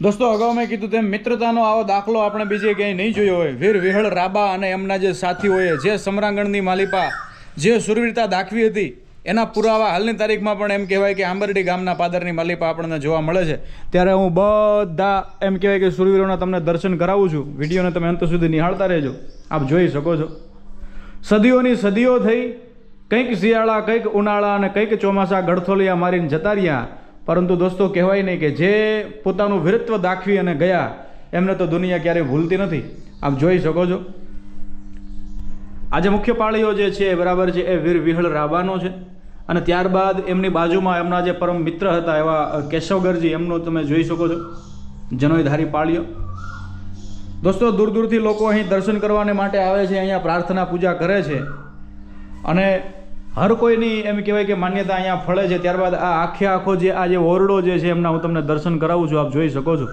દોસ્તો, અગાઉ મેં કીધું તેમ મિત્રતાનો આવો દાખલો આપણે બીજે ક્યાંય નહીં જોયો હોય. વીર વિહળ રાબા અને એમના જે સાથીઓએ, જે સમરાંગણની માલિપા, જે સુરવીરતા દાખવી હતી, એના પુરાવા હાલની તારીખમાં પણ એમ કહેવાય કે આંબરડી ગામના પાદરની માલિપા આપણને જોવા મળે છે. ત્યારે હું બધા એમ કહેવાય કે સુરવીરોના તમને દર્શન કરાવું છું. વિડીયોને તમે અંત સુધી નિહાળતા રહેજો. આપ જોઈ શકો છો. સદીઓની સદીઓ થઈ, કંઈક શિયાળા, કંઈક ઉનાળા અને કંઈક ચોમાસા ગળથોલિયા મારીને જતા રહ્યા. પરંતુ દોસ્તો, કહેવાય નહીં કે જે પોતાનું વીરત્વ દાખવી અને ગયા, એમને તો દુનિયા ક્યારેય ભૂલતી નથી. આપ જોઈ શકો છો. આજે મુખ્ય પાળીઓ જે છે બરાબર છે, એ વીર વિહળ રાબાનો છે. અને ત્યારબાદ એમની બાજુમાં એમના જે પરમ મિત્ર હતા, એવા કેશવગરજી, એમનું તમે જોઈ શકો છો. જનોયધારી પાળીઓ. દોસ્તો, દૂર દૂરથી લોકો અહીં દર્શન કરવાને માટે આવે છે, અહીંયા પ્રાર્થના પૂજા કરે છે. અને હર કોઈની એમ કહેવાય કે માન્યતા અહીંયા ફળે છે, ત્યારબાદ આ આખે આખો જે આ જે ઓરડો જે છે, એમના હું તમને દર્શન કરાવું છું, આપ જોઈ શકો છો.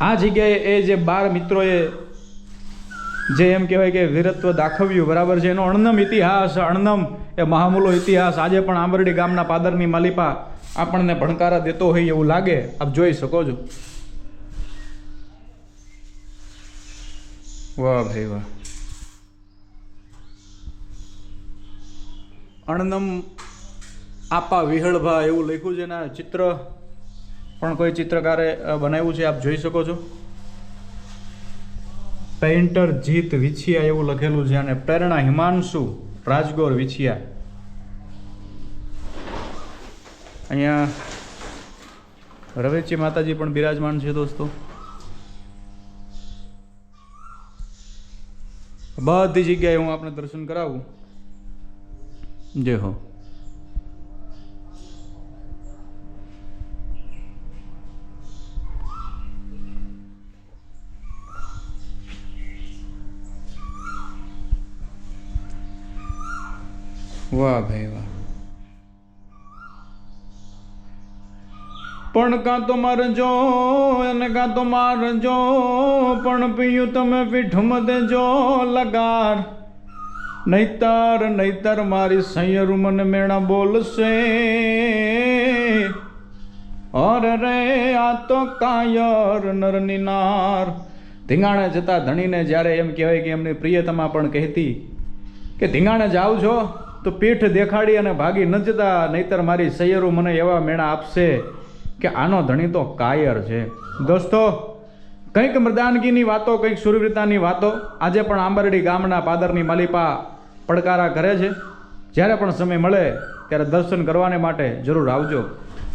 આ જગ્યાએ એ જે બાર મિત્રોએ જે એમ કહેવાય કે વીરત્વ દાખવ્યું, બરાબર છે? એનો અણનમ ઇતિહાસ, અણનમ એ મહામૂલો ઇતિહાસ, આજે પણ આંબરડી ગામના પાદરની માલિપા આપણને ભણકારા દેતો હોય એવું લાગે, આપ જોઈ શકો છો. વાહ ભાઈ વાહ. અણનમ આપા વિહળભા એવું લખ્યું છે એના ચિત્ર. પણ કોઈ ચિત્રકારે બનાવ્યું છે, આપ જોઈ શકો છો. પેઇન્ટર જીત વિછિયા એવું લખેલું છે અને પ્રેરણા હિમાંશુ રાજગોર વિછિયા. અહીંયા રવેચી માતાજી પણ બિરાજમાન છે દોસ્તો. બધી જગ્યાએ હું આપણે દર્શન કરાવું. જય વાહ ભાઈ વાહ. પણ કાં તો મારજો, અને કાં તો મારજો, પણ પીયું તમે પીઠમ દેજો લગાર. નહીતર નહીતર મારી સૈયર મને મેણા બોલશે. અર રે, આ તો કાયર નરની નાર ધીંગાણે જતા ધણીને જ્યારે એમ કહેવાય કે એમની પ્રિયતમા પણ કહેતી કે, ધીંગાણે જાવ છો, તો પીઠ દેખાડી અને ભાગી ન જતા નહીતર મારી સૈયરો મને એવા મેળા આપશે કે, આનો ધણી તો કાયર છે. દોસ્તો, કંઈક મૃદાનગીની વાતો, કંઈક સુરવીરતાની વાતો. આજે પણ આંબરડી ગામના પાદરની માલિપા પડકારા કરે છે. જ્યારે પણ સમય મળે ત્યારે દર્શન કરવાને માટે જરૂર આવજો.